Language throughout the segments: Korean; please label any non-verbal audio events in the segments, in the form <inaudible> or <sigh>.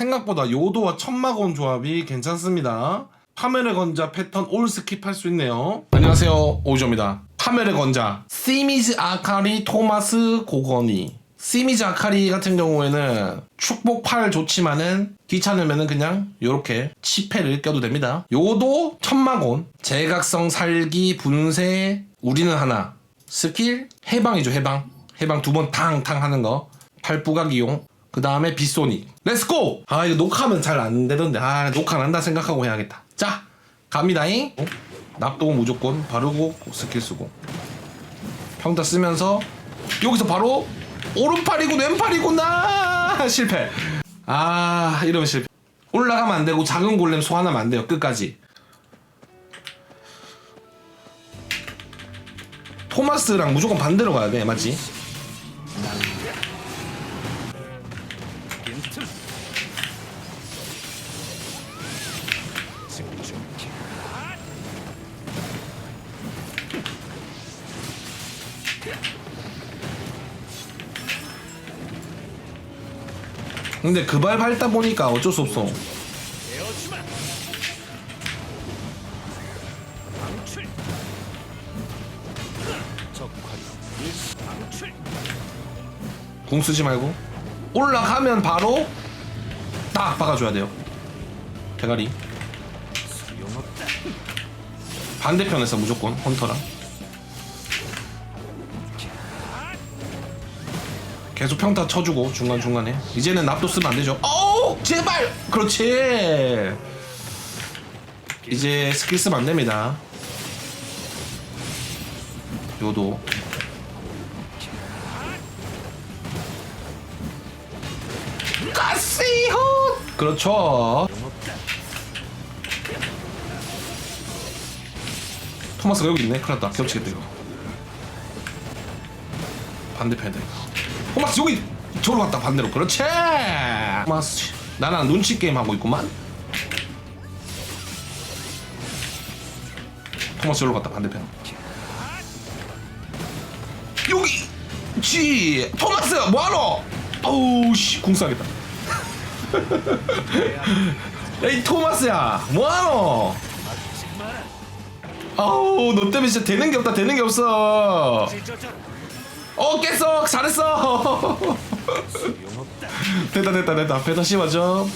생각보다 요도와 천막원 조합이 괜찮습니다. 파멸의 건자 패턴 올 스킵할 수 있네요. 안녕하세요 오이조입니다. 파멸의 건자 시미즈 아카리 토마스 고건이 시미즈 아카리 같은 경우에는 축복 8 좋지만은 귀찮으면은 그냥 요렇게 치패를 껴도 됩니다. 요도 천막원 제각성 살기 분쇄 우리는 하나 스킬 해방이죠 해방 해방 두 번 탕탕 하는 거 팔부각 이용 그 다음에 빗소닉. 렛츠고 아 이거 녹화하면 잘 안 되던데. 아 녹화 난다 생각하고 해야겠다. 자 갑니다잉. 어? 납도 무조건. 바르고 스킬 쓰고. 평타 쓰면서 여기서 바로 오른팔이고 왼팔이구나! 실패. 아 이러면 실패. 올라가면 안 되고 작은 골렘 소환하면 안 돼요. 끝까지. 토마스랑 무조건 반대로 가야 돼 맞지? 근데 그 발 밟다 보니까 어쩔 수 없어. 궁 쓰지 말고 올라가면 바로 딱 박아줘야 돼요. 대가리. 반대편에서 무조건 헌터랑. 계속 평타 쳐주고 중간중간에. 이제는 납도 쓰면 안 되죠. 어우 제발! 그렇지! 이제 스킬 쓰면 안 됩니다. 요도 가시호 그렇죠. 토마스가 여기 있네. 큰일 났다. 겹치겠다 이거. 반대편이다 이거. 토마스 여기 저로 갔다 반대로. 그렇지! 토마스 나랑 눈치 게임 하고 있구만. 토마스 저로 갔다 반대편. 여기! 지! 토마스 뭐하노? 어우 씨궁 쏴겠다 야이 토마스야 뭐하노? 아우 너 때문에 진짜 되는 게 없다 되는 게 없어. 어 깼어 잘했어. <laughs> 됐다 됐다 됐다. 배다 씹어줘.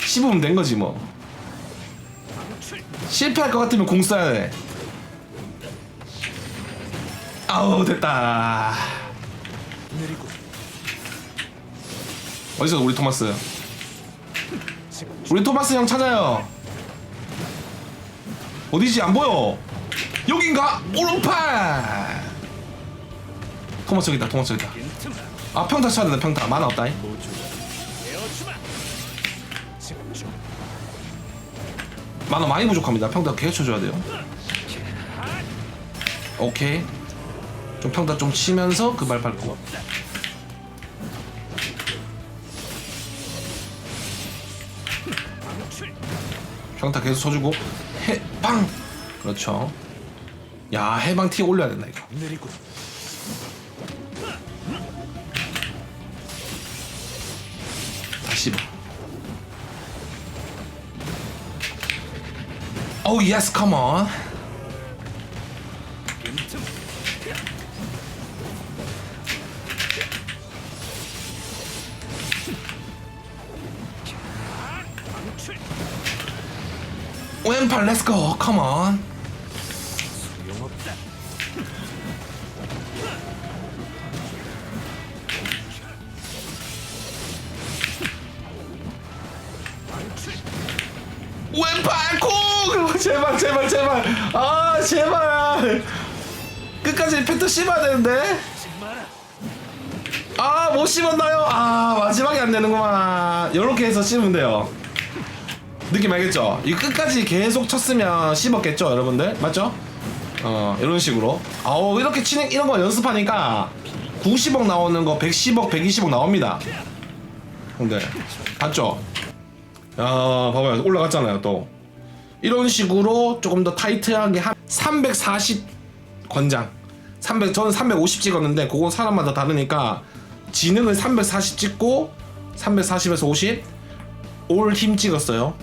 씹으면 된 거지 뭐. 실패할 것 같으면 공 써야 돼. 아우 됐다 어디서 우리 토마스? 우리 토마스 형 찾아요. 어디지? 안 보여. 여긴가? 오른팔! 토마스 여기 있다 토마스 여기 있다. 아 평타 쳐야 된다 평타. 만화 없다 만화 많이 부족합니다. 평타 계속 쳐줘야 돼요. 오케이. 좀 평타 좀 치면서 그발 밟고 평타 계속 쳐주고 해방! 그렇죠. 야 해방 티 올려야 된다 이거. 다시 봐. Oh yes, come on. 왼팔. Come on. 왼팔 콩! <laughs> 제발 제발 제발 아 제발 끝까지 팩트 씹어야 되는데 아 못 씹었나요? 아 마지막에 안 되는구만 요렇게 해서 씹으면 돼요 느낌 알겠죠? 이 끝까지 계속 쳤으면 씹었겠죠 여러분들 맞죠? 어 이런 식으로 아우 이렇게 치는 이런 거 연습하니까 90억 나오는 거 110억 120억 나옵니다 근데 봤죠? 야 봐봐요 올라갔잖아요 또 이런 식으로 조금 더 타이트하게 한 340 권장 300 저는 350 찍었는데 그건 사람마다 다르니까 지능을 340 찍고 340에서 50 올 힘 찍었어요.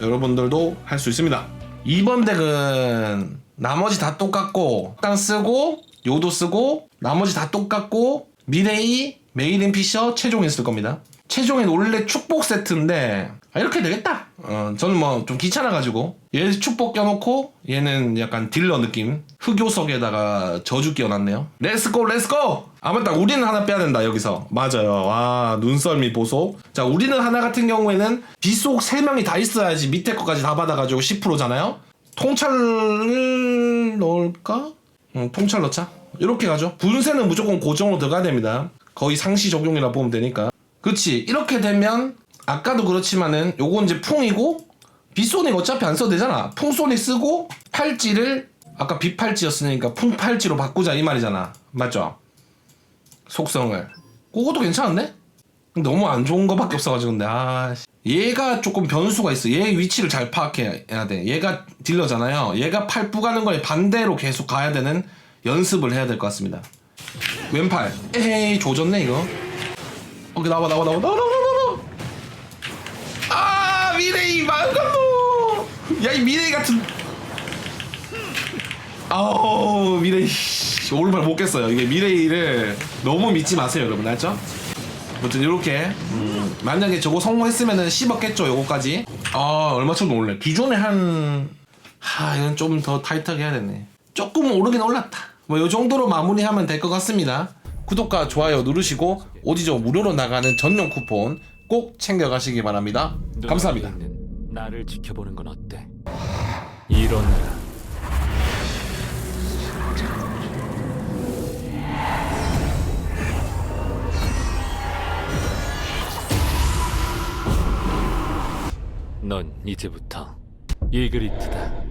여러분들도 할 수 있습니다. 2번 덱은 나머지 다 똑같고 땅 쓰고 요도 쓰고 나머지 다 똑같고 미레이, 메이든 피셔, 최종인 쓸 겁니다. 최종인 원래 축복 세트인데 아, 이렇게 되겠다. 어, 저는 뭐 좀 귀찮아가지고 얘 축복 껴놓고 얘는 약간 딜러 느낌 흑요석에다가 저주 끼워놨네요. 렛츠고 렛츠고! 아 맞다 우리는 하나 빼야 된다 여기서 맞아요. 와 눈썰미 보소. 자 우리는 하나 같은 경우에는 비속 3명이 다 있어야지 밑에 거까지 다 받아가지고 10%잖아요. 통찰을 넣을까? 응, 통찰 넣자. 이렇게 가죠. 분쇄는 무조건 고정으로 들어가야 됩니다. 거의 상시 적용이라 보면 되니까. 그치. 이렇게 되면 아까도 그렇지만은 요건 이제 풍이고 빗소닉 어차피 안 써도 되잖아. 풍소닉 쓰고 팔찌를 아까 비팔찌였으니까 풍팔찌로 바꾸자 이 말이잖아. 맞죠? 속성을. 그것도 괜찮은데? 너무 안 좋은 거밖에 없어가지고 근데 아 씨. 얘가 조금 변수가 있어. 얘 위치를 잘 파악해야 돼. 얘가 딜러잖아요. 얘가 팔 뿌가는 거에 반대로 계속 가야 되는 연습을 해야 될 것 같습니다. 왼팔. 에이 조졌네 이거. 오케이 나와 나와 나와 나와 나와 미레이 망간도. 야이 미레이 같은. 아우 미레이 씨, 오른팔 못 깼어요. 이게 미레이를 너무 믿지 마세요 여러분 알죠? 아무튼 이렇게 음, 만약에 저거 성공했으면은 10억 겠죠 요거까지 아 얼마처럼 올래 기존에 한 하, 이건 좀 더 타이트하게 해야 되네 조금 오르긴 올랐다 뭐 요 정도로 마무리하면 될 것 같습니다 구독과 좋아요 누르시고 오디죠 무료로 나가는 전용 쿠폰 꼭 챙겨가시기 바랍니다 감사합니다 있는 나를 지켜보는 건 어때? 일어나라. 넌 이제부터 이그리트다.